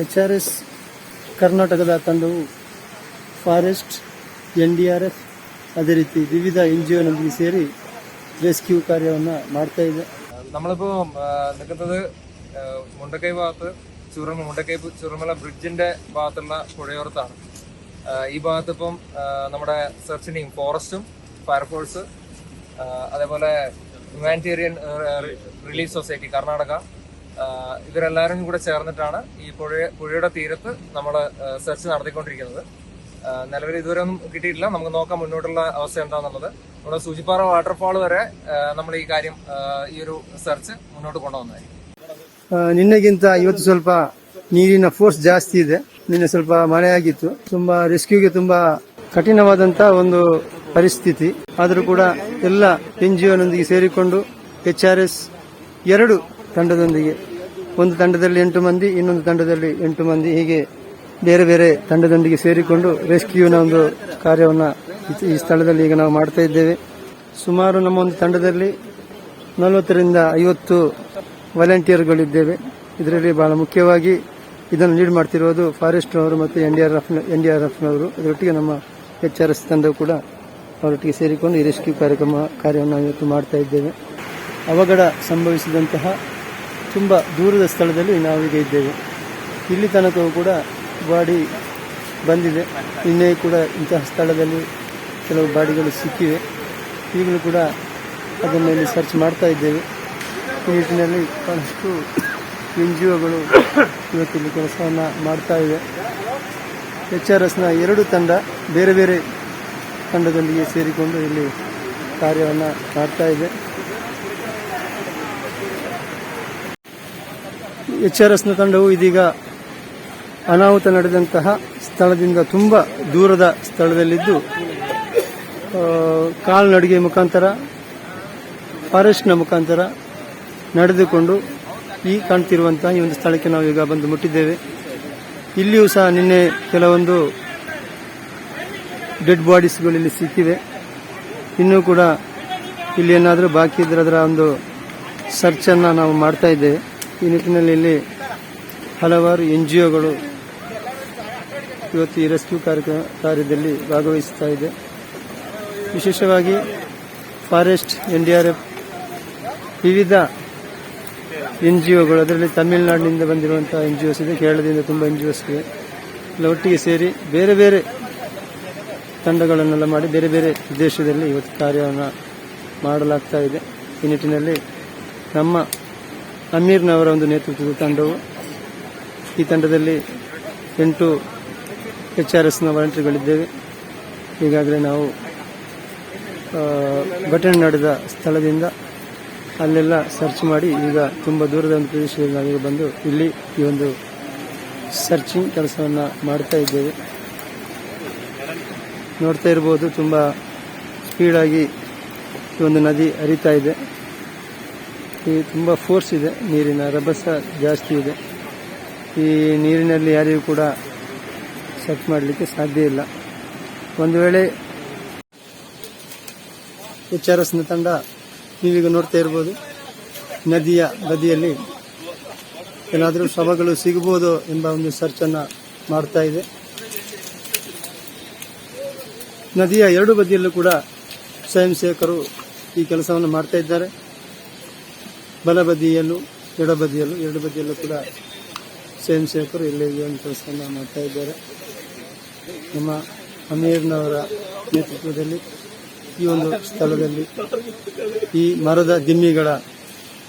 H R S ಕರ್ನಾಟಕದ ತಂಡವು forest N D R F ಅದೇ ರೀತಿ ವಿವಿಧ ಎನ್ ಜಿ ಒನೊಂದಿಗೆ ಸೇರಿ ರೆಸ್ಕ್ಯೂ ಕಾರ್ಯವನ್ನು ಮಾಡ್ತಾ ಇದೆ നമ്മളിപ്പോ ആ, നിൽക്കുന്നത് ആ, മുണ്ടക്കൈ ഭാഗത്ത് ചുരം മുണ്ടക്കൈ ചുരമല ബ്രിഡ്ജിന്റെ ഭാഗത്തുള്ള പുഴയോരത്താണ് ആ, ഈ ഭാഗത്ത് ഇപ്പം ആ, നമ്മുടെ സെർച്ച് ടീം ഫോറസ്റ്റും ഫയർഫോഴ്സ് ആ, അതേപോലെ ഹ്യൂമാനിറ്റേറിയൻ റിലീഫ് സൊസൈറ്റി കർണാടക ആ, ഇവരെല്ലാവരും കൂടെ ചേർന്നിട്ടാണ് ഈ പുഴ പുഴയുടെ തീരത്ത് നമ്മൾ സെർച്ച് നടത്തിക്കൊണ്ടിരിക്കുന്നത് ആ, നിലവിൽ ഇതുവരെ ഒന്നും കിട്ടിയിട്ടില്ല നമുക്ക് നോക്കാം മുന്നോട്ടുള്ള അവസ്ഥ എന്താണെന്നുള്ളത് നമ്മുടെ സൂചിപ്പാറ വാട്ടർഫാൾ വരെ ആ, നമ്മൾ ഈ കാര്യം ആ, ഈ ഒരു സെർച്ച് മുന്നോട്ട് കൊണ്ടുവന്നതായിരിക്കും ಆ, ನಿನ್ನೆಗಿಂತ ಇವತ್ತು ಸ್ವಲ್ಪ ನೀರಿನ ಫೋರ್ಸ್ ಜಾಸ್ತಿ ಇದೆ ನಿನ್ನೆ ಸ್ವಲ್ಪ ಮಳೆ ಆಗಿತ್ತು ತುಂಬಾ ರೆಸ್ಕ್ಯೂಗೆ ತುಂಬಾ ಕಠಿಣವಾದಂತ ಒಂದು ಪರಿಸ್ಥಿತಿ ಆದರೂ ಕೂಡ ಎಲ್ಲ ಎನ್ ಜಿ ಒನೊಂದಿಗೆ ಸೇರಿಕೊಂಡು ಎಚ್ ಆರ್ ಎಸ್ ಎರಡು ತಂಡದೊಂದಿಗೆ. ಒಂದು ತಂಡದಲ್ಲಿ ಎಂಟು ಮಂದಿ, ಇನ್ನೊಂದು ತಂಡದಲ್ಲಿ ಎಂಟು ಮಂದಿ. ಹೀಗೆ ಬೇರೆ ಬೇರೆ ತಂಡದೊಂದಿಗೆ ಸೇರಿಕೊಂಡು ರೆಸ್ಕ್ಯೂನ ಒಂದು ಕಾರ್ಯವನ್ನು ಈ- ಸ್ಥಳದಲ್ಲಿ ಈಗ ನಾವು ಮಾಡ್ತಾ ಇದ್ದೇವೆ. ಸುಮಾರು ನಮ್ಮ ಒಂದು ತಂಡದಲ್ಲಿ ನಲವತ್ತರಿಂದ ಐವತ್ತು ವಾಲಂಟಿಯರ್ಗಳಿದ್ದೇವೆ ಇದರಲ್ಲಿ ಬಹಳ ಮುಖ್ಯವಾಗಿ ಇದನ್ನು ಲೀಡ್ ಮಾಡ್ತಿರೋದು ಫಾರೆಸ್ಟ್ ಅವರು ಮತ್ತು N D R F N D R ಎಫ್ನವರು ಇದರೊಟ್ಟಿಗೆ ನಮ್ಮ ಎಚ್ ಆರ್ ಎಸ್ ತಂಡವು ಕೂಡ ಅವರೊಟ್ಟಿಗೆ ಸೇರಿಕೊಂಡು ಈ ರೆಸ್ಕ್ಯೂ ಕಾರ್ಯಕ್ರಮ ಕಾರ್ಯವನ್ನು ಇವತ್ತು ಮಾಡ್ತಾ ಇದ್ದೇವೆ. ಅವಘಡ ಸಂಭವಿಸಿದಂತಹ ತುಂಬ ದೂರದ ಸ್ಥಳದಲ್ಲಿ ನಾವೀಗ ಇದ್ದೇವೆ. ಇಲ್ಲಿ ತನಕವೂ ಕೂಡ ಬಾಡಿ ಬಂದಿದೆ. ನಿನ್ನೆ ಕೂಡ ಇಂತಹ ಸ್ಥಳದಲ್ಲಿ ಕೆಲವು ಬಾಡಿಗಳು ಸಿಕ್ಕಿವೆ. ಈಗಲೂ ಕೂಡ ಅದನ್ನು ಇಲ್ಲಿ ಸರ್ಚ್ ಮಾಡ್ತಾ ಇದ್ದೇವೆ. ಈ ನಿಟ್ಟಿನಲ್ಲಿ ಬಹಳಷ್ಟು ಎನ್ ಜಿ ಒಗಳು ಇವತ್ತಿಲ್ಲಿ ಕೆಲಸವನ್ನು ಮಾಡ್ತಾ ಇವೆ. ಎಚ್ ಆರ್ ಎಸ್ನ ಎರಡು ತಂಡ ಬೇರೆ ಬೇರೆ ತಂಡದೊಂದಿಗೆ ಸೇರಿಕೊಂಡು ಇಲ್ಲಿ ಕಾರ್ಯವನ್ನು ಮಾಡ್ತಾ ಇದೆ. ಎಚ್ ಆರ್ ಎಸ್ನ ತಂಡವು ಇದೀಗ ಅನಾಹುತ ನಡೆದಂತಹ ಸ್ಥಳದಿಂದ ತುಂಬ ದೂರದ ಸ್ಥಳದಲ್ಲಿದ್ದು ಕಾಲ್ನಡಿಗೆ ಮುಖಾಂತರ, ಫಾರೆಸ್ಟ್ನ ಮುಖಾಂತರ ನಡೆದುಕೊಂಡು ಈ ಕಾಣ್ತಿರುವಂತಹ ಈ ಒಂದು ಸ್ಥಳಕ್ಕೆ ನಾವು ಈಗ ಬಂದು ಮುಟ್ಟಿದ್ದೇವೆ. ಇಲ್ಲಿಯೂ ಸಹ ನಿನ್ನೆ ಕೆಲವೊಂದು ಡೆಡ್ ಬಾಡೀಸ್ಗಳು ಇಲ್ಲಿ ಸಿಕ್ಕಿವೆ. ಇನ್ನೂ ಕೂಡ ಇಲ್ಲಿ ಏನಾದರೂ ಬಾಕಿ ಇದ್ರೆ ಅದರ ಒಂದು ಸರ್ಚನ್ನು ನಾವು ಮಾಡ್ತಾ ಇದ್ದೇವೆ. ಈ ನಿಟ್ಟಿನಲ್ಲಿ ಇಲ್ಲಿ ಹಲವಾರು ಎನ್ ಜಿ ಒಗಳು ಇವತ್ತು ಈ ರೆಸ್ಕ್ಯೂ ಕಾರ್ಯದಲ್ಲಿ ಭಾಗವಹಿಸ್ತಾ ಇದೆ. ವಿಶೇಷವಾಗಿ forest, N D R F ವಿವಿಧ ಎನ್ ಜಿ ಒಗಳು ಅದರಲ್ಲಿ ತಮಿಳುನಾಡಿನಿಂದ ಬಂದಿರುವಂತಹ ಎನ್ ಜಿ ಒಸ್ ಇದೆ, ಕೇರಳದಿಂದ ತುಂಬ ಎನ್ ಜಿ ಇದೆ. ಎಲ್ಲ ಒಟ್ಟಿಗೆ ಸೇರಿ ಬೇರೆ ಬೇರೆ ತಂಡಗಳನ್ನೆಲ್ಲ ಮಾಡಿ ಬೇರೆ ಬೇರೆ ದೇಶದಲ್ಲಿ ಇವತ್ತು ಕಾರ್ಯವನ್ನು ಮಾಡಲಾಗ್ತಾ ಇದೆ. ಈ ನಿಟ್ಟಿನಲ್ಲಿ ನಮ್ಮ ಅಮೀರ್ನವರ ಒಂದು ನೇತೃತ್ವದ ತಂಡವು ಈ ತಂಡದಲ್ಲಿ ಎಂಟು ಎಚ್ ಆರ್ ಎಸ್ನ ವಾಲಂಟಿಯರ್ಗಳಿದ್ದೇವೆ ಈಗಾಗಲೇ ನಾವು ಘಟನೆ ನಡೆದ ಸ್ಥಳದಿಂದ ಅಲ್ಲೆಲ್ಲ ಸರ್ಚ್ ಮಾಡಿ ಈಗ ತುಂಬ ದೂರದ ಒಂದು ಪ್ರದೇಶದಲ್ಲಿ ನಾವೀಗ ಬಂದು ಇಲ್ಲಿ ಈ ಒಂದು ಸರ್ಚಿಂಗ್ ಕೆಲಸವನ್ನು ಮಾಡ್ತಾ ಇದ್ದೇವೆ. ನೋಡ್ತಾ ಇರ್ಬೋದು, ತುಂಬ ಸ್ಪೀಡಾಗಿ ಈ ಒಂದು ನದಿ ಹರಿತಾ ಇದೆ. ಈ ತುಂಬ ಫೋರ್ಸ್ ಇದೆ ನೀರಿನ, ರಭಸ ಜಾಸ್ತಿ ಇದೆ. ಈ ನೀರಿನಲ್ಲಿ ಯಾರಿಗೂ ಕೂಡ ಸೆಟ್ ಮಾಡಲಿಕ್ಕೆ ಸಾಧ್ಯ ಇಲ್ಲ. ಒಂದು ವೇಳೆ ಎಚ್ ಆರ್ ಎಸ್ನ ತಂಡ ನೀವೀಗ ನೋಡ್ತಾ ಇರ್ಬೋದು, ನದಿಯ ಬದಿಯಲ್ಲಿ ಏನಾದರೂ ಶವಗಳು ಸಿಗಬಹುದು ಎಂಬ ಒಂದು ಸರ್ಚನ್ನು ಮಾಡ್ತಾ ಇದೆ. ನದಿಯ ಎರಡು ಬದಿಯಲ್ಲೂ ಕೂಡ ಸ್ವಯಂ ಸೇವಕರು ಈ ಕೆಲಸವನ್ನು ಮಾಡ್ತಾ ಇದ್ದಾರೆ. ಬಲಬದಿಯಲ್ಲೂ, ಎಡಬದಿಯಲ್ಲೂ, ಎರಡು ಬದಿಯಲ್ಲೂ ಕೂಡ ಸ್ವಯಂ ಸೇವಕರು ಇಲ್ಲಿ ಒಂದು ಕೆಲಸವನ್ನು ಮಾಡ್ತಾ ಇದ್ದಾರೆ. ನಮ್ಮ ಅಮೀರ್ನವರ ನೇತೃತ್ವದಲ್ಲಿ ಈ ಒಂದು ಸ್ಥಳದಲ್ಲಿ ಈ ಮರದ ದಿಮ್ಮಿಗಳ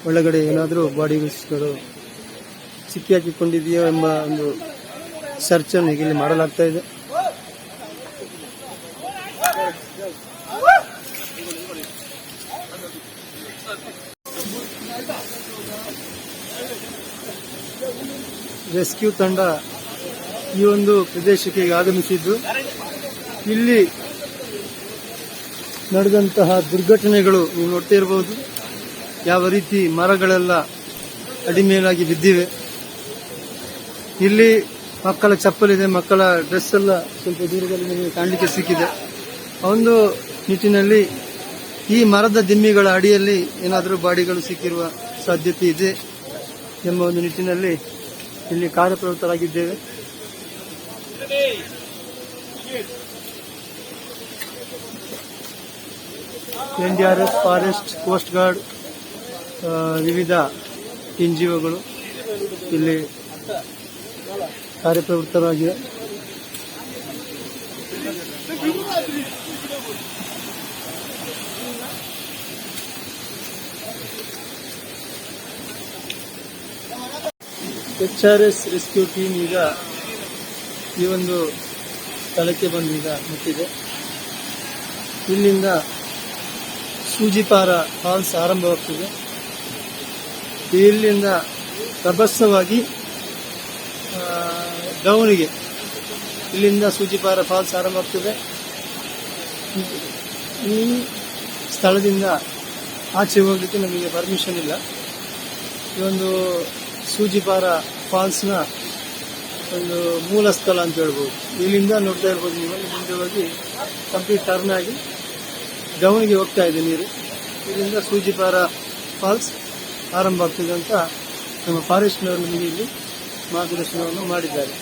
ಒಳಗಡೆ ಏನಾದರೂ ಬಾಡಿಗಳು ಸಿಕ್ಕಿ ಹಾಕಿಕೊಂಡಿದೆಯೋ ಎಂಬ ಒಂದು ಸರ್ಚನ್ನು ಇಲ್ಲಿ ಮಾಡಲಾಗ್ತಾ ಇದೆ. ರೆಸ್ಕ್ಯೂ ತಂಡ ಈ ಒಂದು ಪ್ರದೇಶಕ್ಕೆ ಆಗಮಿಸಿದ್ದು. ಇಲ್ಲಿ ನಡೆದಂತಹ ದುರ್ಘಟನೆಗಳು ನೀವು ನೋಡ್ತಾ ಇರಬಹುದು ಯಾವ ರೀತಿ ಮರಗಳೆಲ್ಲ ಅಡಿಮೇಲಾಗಿ ಬಿದ್ದಿವೆ. ಇಲ್ಲಿ ಮಕ್ಕಳ ಚಪ್ಪಲಿದೆ, ಮಕ್ಕಳ ಡ್ರೆಸ್ ಎಲ್ಲ ಸ್ವಲ್ಪ ದೂರದಲ್ಲಿ ನಿಮಗೆ ಕಾಣಲಿಕ್ಕೆ ಸಿಕ್ಕಿದೆ. ಒಂದು ನಿಟ್ಟಿನಲ್ಲಿ ಈ ಮರದ ದಿಮ್ಮಿಗಳ ಅಡಿಯಲ್ಲಿ ಏನಾದರೂ ಬಾಡಿಗಳು ಸಿಕ್ಕಿರುವ ಸಾಧ್ಯತೆ ಇದೆ ಎಂಬ ಒಂದು ನಿಟ್ಟಿನಲ್ಲಿ ಇಲ್ಲಿ ಕಾರ್ಯಪ್ರವೃತ್ತರಾಗಿದ್ದೇವೆ. N D R F, forest, coast guard ವಿವಿಧ ಎನ್ ಜಿ ಒಗಳು ಇಲ್ಲಿ ಕಾರ್ಯಪ್ರವೃತ್ತರಾಗಿವೆ. H R S rescue team ಈಗ ಈ ಒಂದು ಸ್ಥಳಕ್ಕೆ ಬಂದು ಈಗ ಮುಟ್ಟಿದೆ ಇಲ್ಲಿಂದ ಸೂಜಿಪಾರ ಫಾಲ್ಸ್ ಆರಂಭವಾಗ್ತಿದೆ. ಇಲ್ಲಿಂದ ರಭಸವಾಗಿ ಡೌನಿಗೆ ಇಲ್ಲಿಂದ ಸೂಜಿಪಾರ ಫಾಲ್ಸ್ ಆರಂಭವಾಗ್ತದೆ. ಈ ಸ್ಥಳದಿಂದ ಆಚೆ ಹೋಗಲಿಕ್ಕೆ ನಮಗೆ ಪರ್ಮಿಷನ್ ಇಲ್ಲ. ಈ ಒಂದು ಸೂಜಿಪಾರ ಫಾಲ್ಸ್ನ ಒಂದು ಮೂಲ ಸ್ಥಳ ಅಂತ ಹೇಳ್ಬೋದು. ಇಲ್ಲಿಂದ ನೋಡ್ತಾ ಇರ್ಬೋದು ನೀವು ಮುಂದೆ ಹೋಗಿ ಕಂಪ್ಲೀಟ್ ಟರ್ನ್ ಆಗಿ ಡೌನ್ಗೆ ಹೋಗ್ತಾ ಇದೆ ನೀರು. ಇಲ್ಲಿಂದ ಸೂಜಿಪಾರ ಫಾಲ್ಸ್ ಆರಂಭ ಆಗ್ತದೆ ಅಂತ ನಮ್ಮ ಫಾರೆಸ್ಟ್ನವರು ನಮಗೆ ಇಲ್ಲಿ ಮಾರ್ಗದರ್ಶನವನ್ನು ಮಾಡಿದ್ದಾರೆ.